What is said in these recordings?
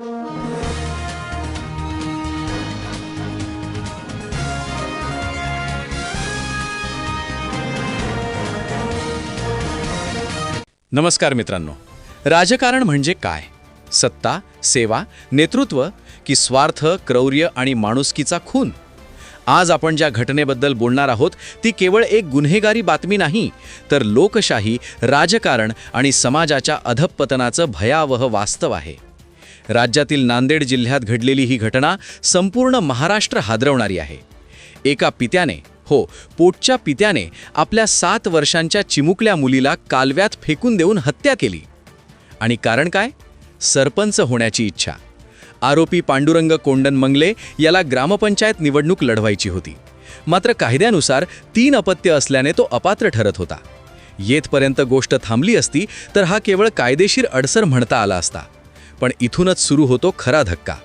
नमस्कार मित्रांनो. राजकारण म्हणजे काय? सत्ता सेवा नेतृत्व की स्वार्थ क्रौर्य आणि माणुसकीचा खून? आज आपण ज्या घटनेबद्दल बोलणार आहोत ती केवळ एक गुन्हेगारी बातमी नाही तर लोकशाही राजकारण आणि समाजाच्या अधपतनाचं भयावह वास्तव आहे. राज्यातील नांदेड जिल्ह्यात घडलेली ही घटना संपूर्ण महाराष्ट्र हादरवणारी आहे. एका पित्याने हो पोटच्या पित्याने आपल्या सात वर्षांच्या चिमुकल्या मुलीला कालव्यात फेकून देऊन हत्या केली. आणि कारण काय? सरपंच होण्याची इच्छा. आरोपी पांडुरंग कोंडन मंगले याला ग्रामपंचायत निवडणूक लढवायची होती. मात्र कायद्यानुसार तीन अपत्य असल्याने तो अपात्र ठरत होता. येथपर्यंत गोष्ट थांबली असती तर हा केवळ कायदेशीर अडसर म्हणता आला असता. पण इथूनच सुरू होतो खरा धक्का.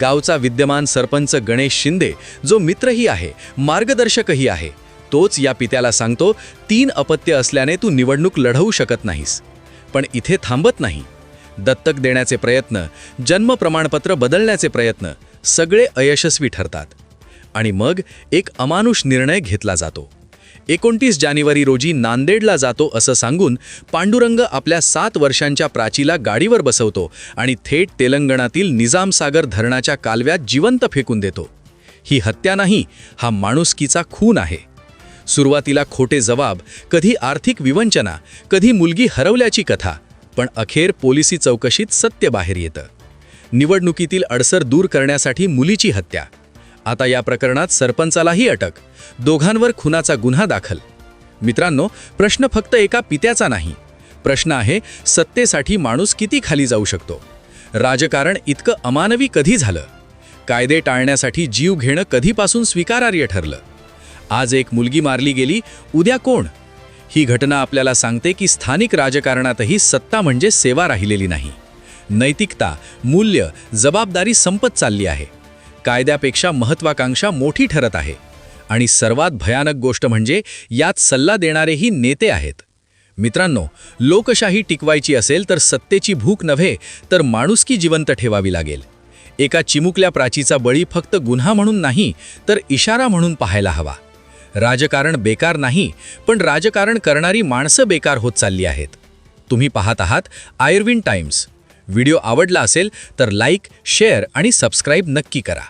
गावचा विद्यमान सरपंच गणेश शिंदे जो मित्रही आहे मार्गदर्शकही आहे तोच या पित्याला सांगतो तीन अपत्य असल्याने तू निवडणूक लढवू शकत नाहीस. पण इथे थांबत नाही. दत्तक देण्याचे प्रयत्न जन्म प्रमाणपत्र बदलण्याचे प्रयत्न सगळे अयशस्वी ठरतात. आणि मग एक अमानुष निर्णय घेतला जातो. एकोणतीस जानेवारी रोजी नांदेडला जातो असं सांगून पांडुरंग आपल्या सात वर्षांच्या प्राचीला गाडीवर बसवतो आणि थेट तेलंगणातील निजामसागर धरणाच्या कालव्यात जिवंत फेकून देतो. ही हत्या नाही हा माणुसकीचा खून आहे. सुरुवातीला खोटे जबाब कधी आर्थिक विवंचना कधी मुलगी हरवल्याची कथा पण अखेर पोलिसी चौकशीत सत्य बाहेर येतं. निवडणुकीतील अडसर दूर करण्यासाठी मुलीची हत्या. आता या प्रकरणात सरपंचालाही अटक. दोघांवर खुनाचा गुन्हा दाखल. मित्रांनो प्रश्न फक्त एका पित्याचा नाही. प्रश्न आहे सत्तेसाठी माणूस किती खाली जाऊ शकतो? राजकारण इतकं अमानवी कधी झालं? कायदे टाळण्यासाठी जीव घेणं कधीपासून स्वीकारार्य ठरलं? आज एक मुलगी मारली गेली उद्या कोण? ही घटना आपल्याला सांगते की स्थानिक राजकारणातही सत्ता म्हणजे सेवा राहिलेली नाही. नैतिकता मूल्य जबाबदारी संपत चालली आहे. कायद्यापेक्षा महत्वाकांक्षा मोठी ठरत आहे. आणि सर्वात भयानक गोष्ट म्हणजे यात सल्ला देणारेही नेते आहेत. मित्रांनो लोकशाही टिकवायची असेल तर सत्तेची भूक नव्हे तर माणुसकी जिवंत ठेवावी लागेल. एका चिमुकल्या प्राचीचा बळी फक्त गुन्हा म्हणून नाही तर इशारा म्हणून पाहायला हवा. राजकारण बेकार नाही पण राजकारण करणारी माणसं बेकार होत चालली आहेत. तुम्ही पाहत आहात आयर्विन टाइम्स. व्हिडिओ आवडला असेल तर लाईक शेअर आणि सबस्क्राईब नक्की करा.